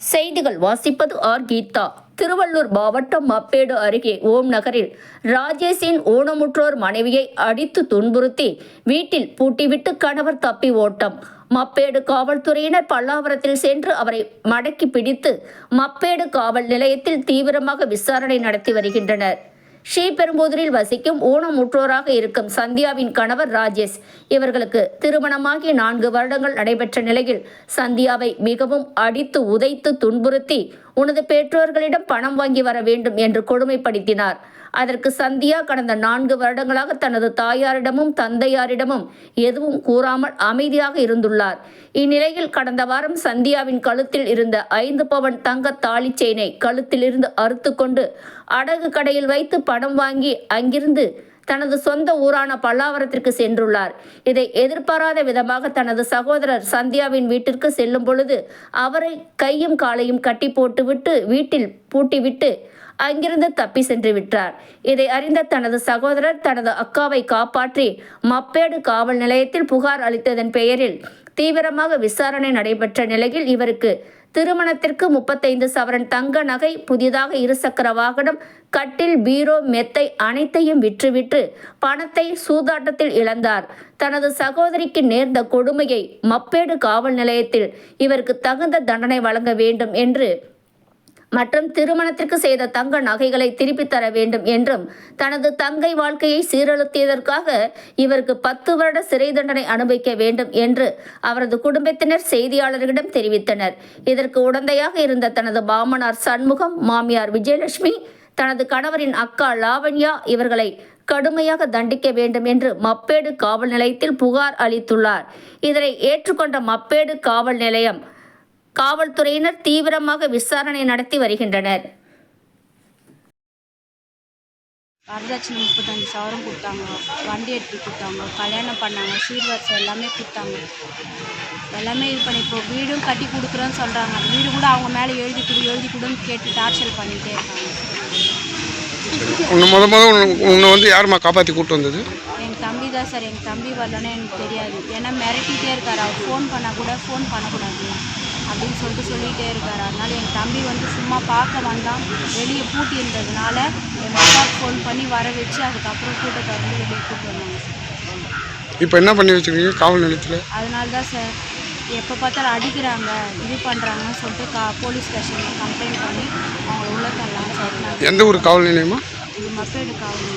செய்திகள் வாசிப்பது ஆர். கீதா. திருவள்ளூர் மாவட்டம் மப்பேடு அருகே ஓம் நகரில் ராஜேஷின் ஊனமுற்றோர் மனைவியை அடித்து துன்புறுத்தி வீட்டில் பூட்டிவிட்டு கணவர் தப்பி ஓட்டம். மப்பேடு காவல்துறையினர் பல்லாவரத்தில் சென்று அவரை மடக்கி பிடித்து மப்பேடு காவல் நிலையத்தில் தீவிரமாக விசாரணை நடத்தி வருகின்றனர். ஸ்ரீபெரும்புதூரில் வசிக்கும் ஊனமுற்றோராக இருக்கும் சந்தியாவின் கணவர் ராஜேஷ். இவர்களுக்கு திருமணமாகி நான்கு வருடங்கள் நடைபெற்ற நிலையில் சந்தியாவை மிகவும் அடித்து உதைத்து துன்புறுத்தி உனது பெற்றோர்களிடம் பணம் வாங்கி வர வேண்டும் என்று கொடுமைப்படுத்தினார். அதற்கு சந்தியா கடந்த நான்கு வருடங்களாக தனது தாயாரிடமும் தந்தையாரிடமும் எதுவும் கூறாமல் அமைதியாக இருந்துள்ளார். இந்நிலையில் கடந்த வாரம் சந்தியாவின் கழுத்தில் இருந்த ஐந்து பவன் தங்க தாலி செயினை கழுத்தில் இருந்து அறுத்து கொண்டு அடகு கடையில் வைத்து பணம் வாங்கி அங்கிருந்து தனது சொந்த ஊரான பல்லாவரத்திற்கு சென்றுள்ளார். இதை எதிர்பாராத விதமாக தனது சகோதரர் சந்தியாவின் வீட்டிற்கு செல்லும் பொழுது அவரை கையும் காலையும் கட்டி போட்டுவிட்டு வீட்டில் பூட்டிவிட்டு அங்கிருந்து தப்பி சென்று விட்டார். இதை அறிந்த தனது சகோதரர் தனது அக்காவை காப்பாற்றி மப்பேடு காவல் நிலையத்தில் புகார் அளித்ததன் பெயரில் தீவிரமாக விசாரணை நடைபெற்ற நிலையில் இவருக்கு திருமணத்திற்கு முப்பத்தைந்து சவரன் தங்க நகை புதிதாக இருசக்கர வாகனம் கட்டில் பீரோ மெத்தை அனைத்தையும் விற்றுவிட்டு பணத்தை சூதாட்டத்தில் இழந்தார். தனது சகோதரிக்கு நேர்ந்த கொடுமையை மப்பேடு காவல் நிலையத்தில் இவருக்கு தகுந்த தண்டனை வழங்க வேண்டும் என்று மற்றும் திருமணத்திற்கு செய்த தங்க நகைகளை திருப்பித் தர வேண்டும் என்றும் தனது தங்கை வாழ்க்கையை சீரழுத்தியதற்காக இவருக்கு பத்து வருட சிறை தண்டனை அனுபவிக்க வேண்டும் என்று அவரது குடும்பத்தினர் செய்தியாளர்களிடம் தெரிவித்தனர். இதற்கு உடந்தையாக இருந்த தனது மாமனார் சண்முகம் மாமியார் விஜயலட்சுமி தனது கணவரின் அக்கா லாவண்யா இவர்களை கடுமையாக தண்டிக்க வேண்டும் என்று மப்பேடு காவல் நிலையத்தில் புகார் அளித்துள்ளார். இதனை ஏற்றுக்கொண்ட மப்பேடு காவல் நிலையம் காவல்துறையினர் தீவிரமாக விசாரணை நடத்தி வருகின்றனர். வரதட்சணை முப்பத்தஞ்சு சவரம் கொடுத்தாங்க வண்டி எடுத்து கொடுத்தாங்க கல்யாணம் பண்ணாங்க சீர்வரிசை எல்லாமே கொடுத்தாங்க. எல்லாமே இது பண்ணி இப்போ வீடும் கட்டி கொடுக்குறேன்னு சொல்கிறாங்க வீடு கூட அவங்க மேலே எழுதி கொடு எழுதி கொடுன்னு கேட்டு டார்ச்சர் பண்ணிகிட்டே இருக்காங்க. உன்னை முத முத உன்னை உன்னை வந்து யாரும்மா காப்பாற்றி கூப்பிட்டு வந்தது? எங்கள் தம்பி தான் சார் எங்கள் தம்பி வரலன்னு எனக்கு தெரியாது. ஏன்னா மிரட்டிகிட்டே இருக்கார். அவர் ஃபோன் பண்ணால் கூட ஃபோன் பண்ணக்கூடாது. அப்படின்னு சொல்லிட்டு சொல்லிகிட்டே இருக்கார். அதனால எங்கள் தம்பி வந்து சும்மா பார்க்க வந்தான். வெளியே பூட்டி இருந்ததுனால எங்கள் அப்பாவுக்கு ஃபோன் பண்ணி வர வச்சு அதுக்கப்புறம் கூட்டத்தை வந்து வெளியே கூப்பிட்டு வந்தாங்க சார். இப்போ என்ன பண்ணி வச்சுருக்கீங்க காவல் நிலையத்தில்? அதனால தான் சார் எப்போ பார்த்தாலும் அடிக்கிறாங்க இது பண்ணுறாங்கன்னு சொல்லிட்டு கா போலீஸ் ஸ்டேஷனில் கம்ப்ளைண்ட் பண்ணி அவங்கள உள்ள தரலாம் சார் நான் எந்த ஊர் காவல் நிலையமா? இது மக்கள் காவல்